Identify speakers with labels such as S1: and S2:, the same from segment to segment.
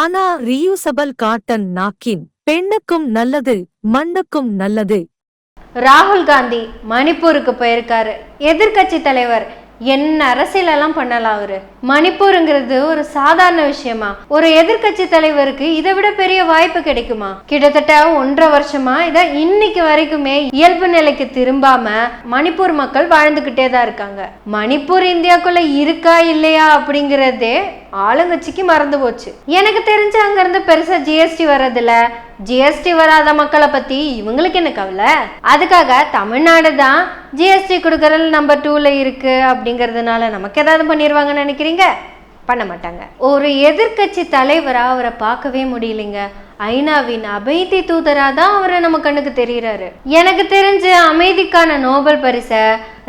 S1: ஆனா reusable cotton நாக்கின் பெண்ணுக்கும் நல்லது மண்ணுக்கும் நல்லது.
S2: ராகுல் காந்தி மணிப்பூருக்கு போயிருக்காரு. எதிர்க்கட்சி தலைவர் என்ன அரசியலெல்லாம் பண்ணலாம் அவரு? மணிப்பூருங்கிறது ஒரு சாதாரண விஷயமா? ஒரு எதிர்க்கட்சி தலைவருக்கு இதை விட பெரிய வாய்ப்பு கிடைக்குமா? கிட்டத்தட்ட ஒன்றரை வருஷமா இத இன்னைக்கு வரைக்குமே இயல்பு நிலைக்கு திரும்பாம மணிப்பூர் மக்கள் வாழ்ந்துகிட்டே தான் இருக்காங்க. மணிப்பூர் இந்தியாக்குள்ள இருக்கா இல்லையா அப்படிங்கறதே ஆளுங்கட்சிக்கு மறந்து போச்சு. எனக்கு தெரிஞ்சு அங்கேருந்து பெருசாக பெருசா ஜிஎஸ்டி வர்றதில்ல. ஜிஎஸ்டி வராத மக்களை பத்தி இவங்களுக்கு என்ன கவலை? அதுக்காக தமிழ்நாடு தான் ஜிஎஸ்டி கொடுக்கறதுல நம்பர் டூல இருக்கு அப்படிங்கறதுனால நமக்கு ஏதாவது பண்ணிடுவாங்கன்னு நினைக்கிறீங்க? பண்ண மாட்டாங்க. ஒரு எதிர்க்கட்சி தலைவரா அவரை பார்க்கவே முடியலைங்க. ஐநாவின் அமைதி தூதரா தான் அவரை நம்ம கண்ணுக்கு தெரிகிறாரு எனக்கு தெரிஞ்சு அமைதிக்கான நோபல் பரிசை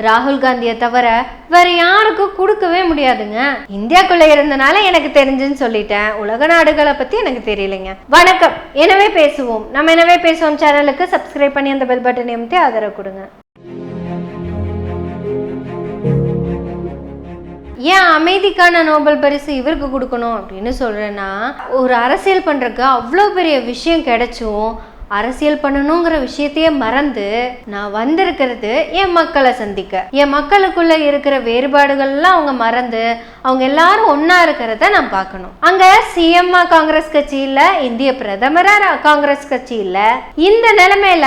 S2: ராகுல் காந்தியை தவிர வேற யாருக்கும் கொடுக்கவே முடியாதுங்க. இந்தியாக்குள்ள இருந்தனால எனக்கு தெரிஞ்சுன்னு சொல்லிட்டேன். உலக நாடுகளை பத்தி எனக்கு தெரியலைங்க. வணக்கம். எனவே பேசுவோம். நம்ம எனவே பேசுவோம்? சேனலுக்கு சப்ஸ்கிரைப் பண்ணி அந்த பெல் பட்டனை அமைத்து ஆதரவு கொடுங்க. ஏன் அமைதிக்கான நோபல் பரிசு இவருக்கு கொடுக்கணும் அப்படின்னு சொல்கிறேன்னா ஒரு அரசியல் பண்ணுறக்கு அவ்வளோ பெரிய விஷயம் கிடைச்சும் அரசியல் பண்ணணுங்கிற விஷயத்தையே மறந்து நான் வந்திருக்கிறது என் மக்களை சந்திக்க. என் மக்களுக்குள்ள இருக்கிற வேறுபாடுகள்லாம் அவங்க மறந்து அவங்க எல்லாரும் ஒன்னா இருக்கிறத நான் பார்க்கணும். அங்க சிஎம்ஆ காங்கிரஸ் கட்சி இல்ல இந்திய பிரதமரா ரா- காங்கிரஸ் கட்சி இல்ல இந்த நிலைமையில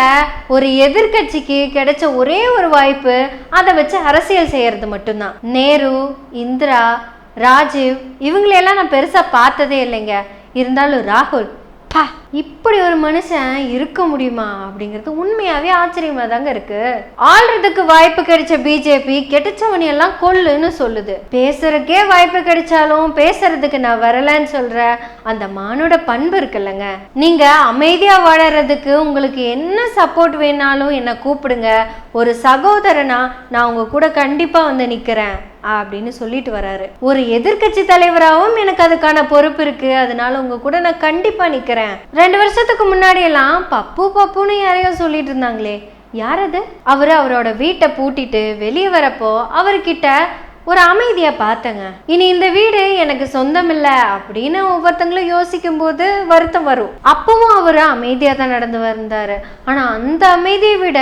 S2: ஒரு எதிர்க்கட்சிக்கு கிடைச்ச ஒரே ஒரு வாய்ப்பு அதை வச்சு அரசியல் செய்யறது மட்டும்தான். நேரு இந்திரா ராஜீவ் இவங்களையெல்லாம் நான் பெருசா பார்த்ததே இல்லைங்க. இருந்தாலும் ராகுல் பா! இப்படி ஒரு மனுஷன் இருக்க முடியுமா அப்படிங்கிறது உண்மையாவே ஆச்சரியமா தாங்க இருக்கு. ஆள்றதுக்கு வாய்ப்பு கிடைச்ச பிஜேபி கெட்டச்சவனி எல்லாம் கொல்லுன்னு சொல்லுது. பேசுறதுக்கே வாய்ப்பு கிடைச்சாலும் பேசுறதுக்கு நான் வரலன்னு சொல்ற அந்த மானோட பண்பு இருக்குல்லங்க. நீங்க அமைதியா வாழறதுக்கு உங்களுக்கு என்ன சப்போர்ட் வேணாலும் என்ன கூப்பிடுங்க. ஒரு சகோதரனா நான் உங்க கூட கண்டிப்பா வந்து நிக்கிறேன் அப்படின்னு சொல்லிட்டு வராரு. ஒரு எதிர்க்கட்சி தலைவராகவும் எனக்கு அதுக்கான பொறுப்பு இருக்கு. அதனால உங்க கூட நான் கண்டிப்பா நிக்கிறேன். ரெண்டு வருஷத்துக்கு முன்னாடியெல்லாம் பப்பு பப்புன்னு யாரையோ சொல்லிட்டு இருந்தாங்களே. யார் அது அவரோட வீட்டை பூட்டிட்டு வெளியே வரப்போ அவர்கிட்ட ஒரு அமைதியை பார்த்தேங்க. இனி இந்த வீடு எனக்கு சொந்தம் இல்லை அப்படின்னு ஒவ்வொருத்தங்களும் யோசிக்கும் போது வருத்தம் வரும். அப்பவும் அவர் அமைதியாக தான் நடந்து வந்தார். ஆனால் அந்த அமைதியை விட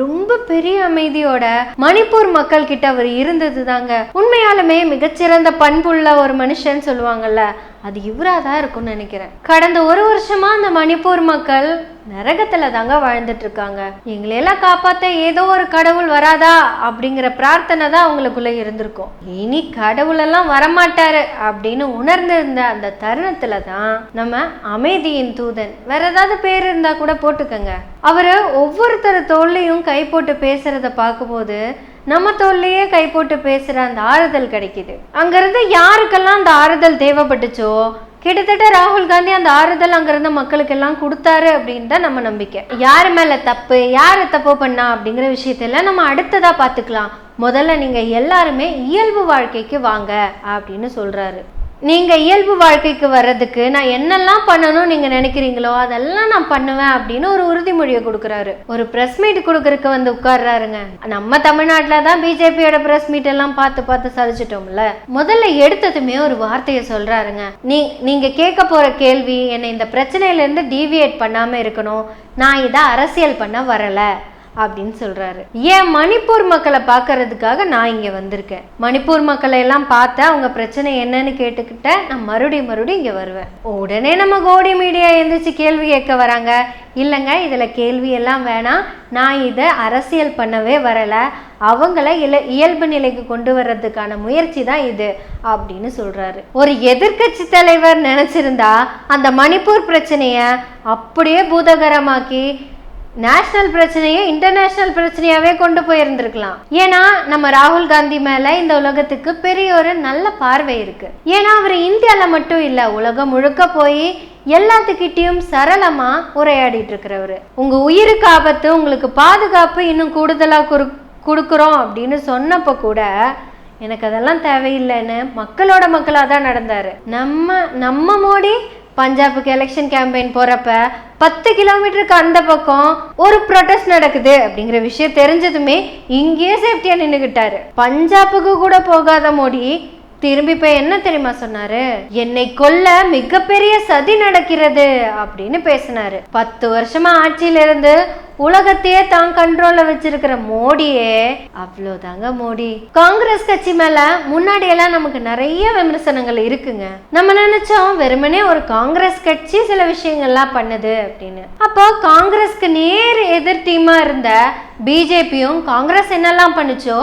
S2: ரொம்ப பெரிய அமைதியோட மணிப்பூர் மக்கள் கிட்ட அவர் இருந்தது தாங்க உண்மையாலுமே மிகச்சிறந்த பண்புள்ள ஒரு மனுஷன் சொல்லுவாங்கல்ல அது இவராக தான் இருக்கும்னு நினைக்கிறேன். கடந்த ஒரு வருஷமா அந்த மணிப்பூர் மக்கள் நரகத்துல தாங்க வாழ்ந்துட்டு இருக்காங்க. எங்களையெல்லாம் காப்பாத்த ஏதோ ஒரு கடவுள் வராதா அப்படிங்கிற பிரார்த்தனை தான் அவங்களுக்குள்ள இருந்திருக்கும். இனி கடவுளெல்லாம் வரமாட்டாரு அப்படின்னு உணர்ந்திருந்த அந்த தருணத்துல தான் நம்ம அமைதியின் தூதன். வேற ஏதாவது பேர் இருந்தா கூட போட்டுக்கங்க. அவரு ஒவ்வொருத்தர் தோல்லையும் கை போட்டு பேசுறத பார்க்கும்போது நம்ம தோல்லையே கை போட்டு பேசுகிற அந்த ஆறுதல் கிடைக்குது. அங்கேருந்து யாருக்கெல்லாம் அந்த ஆறுதல் தேவைப்பட்டுச்சோ கிட்டத்தட்ட ராகுல் காந்தி அந்த ஆறுதல் அங்கேருந்து மக்களுக்கெல்லாம் கொடுத்தாரு அப்படின்னு தான் நம்ம நம்பிக்கை. யார் மேலே தப்பு யார் தப்பு பண்ணா அப்படிங்கிற விஷயத்தெல்லாம் நம்ம அடுத்ததாக பார்த்துக்கலாம். முதல்ல நீங்கள் எல்லாருமே இயல்பு வாழ்க்கைக்கு வாங்க அப்படின்னு சொல்கிறாரு நீங்கள் இயல்பு வாழ்க்கைக்கு வர்றதுக்கு நான் என்னெல்லாம் பண்ணணும் நீங்கள் நினைக்கிறீங்களோ அதெல்லாம் நான் பண்ணுவேன் அப்படின்னு ஒரு உறுதிமொழியை கொடுக்குறாரு. ஒரு ப்ரெஸ் மீட் கொடுக்கறதுக்கு வந்து உட்கார்றாருங்க. நம்ம தமிழ்நாட்டில் தான் பிஜேபியோட ப்ரெஸ் மீட் எல்லாம் பார்த்து பார்த்து சலிச்சிட்டோம்ல. முதல்ல எடுத்ததுமே ஒரு வார்த்தையை சொல்கிறாருங்க நீ நீங்கள் கேட்க போகிற கேள்வி என்னை இந்த பிரச்சனையிலேருந்து டீவியேட் பண்ணாமல் இருக்கணும். நான் இதை அரசியல் பண்ண வரலை. அப்படின்னு சொல்கிறாரு ஏன் மணிப்பூர் மக்களை பார்க்கறதுக்காக நான் இங்கே வந்திருக்கேன்? மணிப்பூர் மக்களை எல்லாம் பார்த்து அவங்க பிரச்சனை என்னன்னு கேட்டுக்கிட்ட நான் மறுபடியும் மறுபடியும் இங்கே வருவேன். உடனே நம்ம கோடி மீடியா எந்திரிச்சு கேள்வி கேட்க வராங்க. இல்லைங்க இதில் கேள்வி எல்லாம் வேணாம். நான் இதை அரசியல் பண்ணவே வரலை. அவங்கள இல இயல்பு நிலைக்கு கொண்டு வர்றதுக்கான முயற்சி தான் இது அப்படின்னு சொல்கிறாரு ஒரு எதிர்க்கட்சி தலைவர் நினச்சிருந்தா அந்த மணிப்பூர் பிரச்சனையை அப்படியே பூதகரமாக்கி நேஷனல் பிரச்சனையை இன்டர்நேஷனல் பிரச்சனையாவே கொண்டு போயிருந்திருக்கலாம். ஏன்னா நம்ம ராகுல் காந்தி மேல இந்த உலகத்துக்கு பெரிய ஒரு நல்ல பார்வை இருக்கு. ஏன்னா அவர் இந்தியால மட்டும் இல்ல உலகம் முழுக்க போய் எல்லாத்துக்கிட்டையும் சரளமா உரையாடிட்டு இருக்கிறவரு உங்க உயிருக்கு ஆபத்து உங்களுக்கு பாதுகாப்பு இன்னும் கூடுதலா குறு கொடுக்குறோம் அப்படின்னு சொன்னப்ப கூட எனக்கு அதெல்லாம் தேவையில்லைன்னு மக்களோட மக்களாக தான் நடந்தாரு. நம்ம நம்ம மோடி பஞ்சாபுக்கு எலெக்ஷன் கேம்பெயின் போறப்ப பத்து கிலோமீட்டருக்கு அந்த பக்கம் ஒரு ப்ரொட்டஸ்ட் நடக்குது அப்படிங்கிற விஷயம் தெரிஞ்சதுமே இங்கேயே சேஃப்டியா நின்றுக்கிட்டாரு பஞ்சாபுக்கு கூட போகாத மோடி திரும்பி போய் என்ன தெரியுமா சொன்னாரு? என்னை கொல்ல மிகப்பெரிய சதி நடக்கிறது அப்படின்னு பேசினாரு. பத்து வருஷமா ஆட்சியில இருந்து உலகத்தையே தான் கண்ட்ரோல்ல வச்சிருக்கிற மோடியே அவ்வளோதாங்க மோடி. காங்கிரஸ் கட்சி மேல முன்னாடி எல்லாம் நமக்கு நிறைய விமர்சனங்கள் இருக்குங்க. நம்ம நினைச்சோம் வெறுமனே ஒரு காங்கிரஸ் கட்சி சில விஷயங்கள்லாம் பண்ணுது அப்படின்னு. அப்போ காங்கிரஸ்க்கு நேர் எதிர் டீமா இருந்த பிஜேபியும் காங்கிரஸ் என்னெல்லாம் பண்ணுச்சோ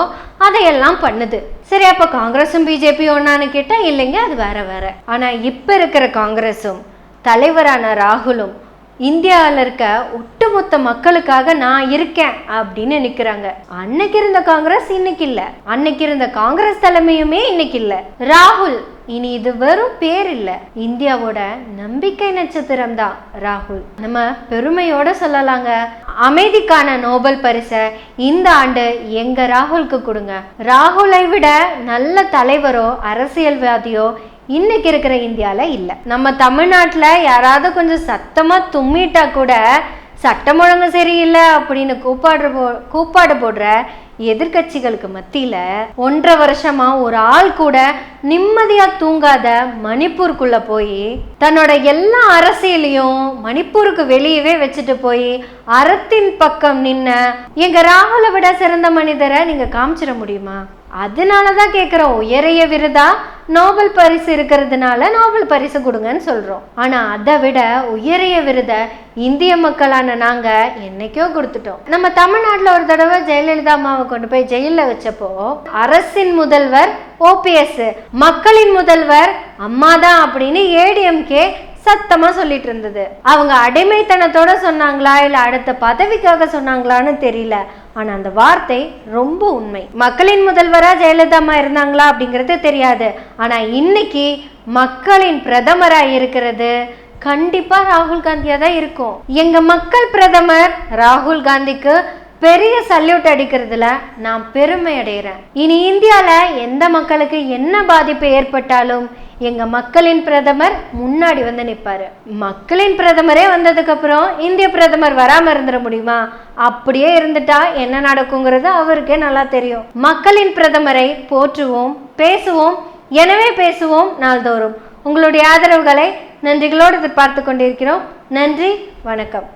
S2: அதையெல்லாம் பண்ணுது. சரி அப்போ காங்கிரஸும் பிஜேபியும் ஒன்றான்னு கேட்டால் இல்லைங்க அது வேற வேற. ஆனால் இப்போ இருக்கிற காங்கிரஸும் தலைவரான ராகுலும் இந்தியாவில் இருக்க ஒட்டுமொத்த மக்களுக்காக நான் இருக்கேன் அப்படின்னு நிற்கிறாங்க அன்னைக்கு இருந்த காங்கிரஸ் இன்னைக்கு இல்லை. அன்னைக்கு இருந்த காங்கிரஸ் தலைமையுமே இன்னைக்கு இல்லை. ராகுல் இனி இது வெறும் பேர் இல்லை இந்தியாவோட நம்பிக்கை நட்சத்திரம் தான் ராகுல். நம்ம பெருமையோட சொல்லலாங்க. அமைதிக்கான நோபல் பரிசை இந்த ஆண்டு எங்க ராகுலுக்கு கொடுங்க. ராகுலை விட நல்ல தலைவரோ அரசியல்வாதியோ இன்னைக்கு இருக்கிற இந்தியாவில் இல்லை. நம்ம தமிழ்நாட்டில் யாராவது கொஞ்சம் சத்தமாக தும்மிட்டா கூட சட்டம் ஒழுங்கு சரியில்லை அப்படின்னு கூப்பாடு போ கூப்பாடு போடுற எதிர்க்கட்சிகளுக்கு மத்தியில ஒன்றரை வருஷமா ஒரு ஆள் கூட நிம்மதியா தூங்காத மணிப்பூருக்குள்ள போய் தன்னோட எல்லா அரசியலையும் மணிப்பூருக்கு வெளியவே வச்சுட்டு போய் அறத்தின் பக்கம் நின்ன எங்க ராகுலை விட சிறந்த மனிதரை நீங்க காமிச்சிட முடியுமா? அதனால தான் கேட்குறோம் உயரிய விருதா நோபல் பரிசு இருக்கிறதுனால நோபல் பரிசு கொடுங்கன்னு சொல்கிறோம் ஆனால் அதை விட உயரிய விருதை இந்திய மக்களான நாங்கள் என்னைக்கோ கொடுத்துட்டோம். நம்ம தமிழ்நாட்டில் ஒரு தடவை ஜெயலலிதா அம்மாவை கொண்டு போய் ஜெயிலில் வச்சப்போ அரசின் முதல்வர் ஓபிஎஸ் மக்களின் முதல்வர் அம்மா தான் அப்படின்னு ஏடிஎம்கே சத்தமா சொல்லிட்டு இருந்தது. அவங்க அடிமைத்தனத்தோட சொன்னாங்களா இல்ல அடுத்த பதவிக்காக சொன்னாங்களான்னு தெரியல. ஆனா அந்த வார்த்தை ரொம்ப உண்மை. மக்களின் முதல்வரா ஜெயலலிதா அம்மா இருந்தாங்களா அப்படிங்கிறது தெரியாது. ஆனா இன்னைக்கு மக்களின் பிரதமரா இருக்கிறது கண்டிப்பா ராகுல் காந்தியா தான் இருக்கும். எங்க மக்கள் பிரதமர் ராகுல் காந்திக்கு பெரிய சல்யூட் அடிக்கிறதுல நான் பெருமை அடைகிறேன். இனி இந்தியால எந்த மக்களுக்கு என்ன பாதிப்பு ஏற்பட்டாலும் எங்க மக்களின் பிரதமர் முன்னாடி வந்து நிப்பாரு. மக்களின் பிரதமரே வந்ததுக்கு அப்புறம் இந்திய பிரதமர் வராம இருந்துட முடியுமா? அப்படியே இருந்துட்டா என்ன நடக்குங்கிறது அவருக்கே நல்லா தெரியும். மக்களின் பிரதமரை போற்றுவோம் பேசுவோம் எனவே பேசுவோம் நாள்தோறும். உங்களுடைய ஆதரவுகளை நன்றிகளோடு எதிர்பார்த்து கொண்டிருக்கிறோம். நன்றி வணக்கம்.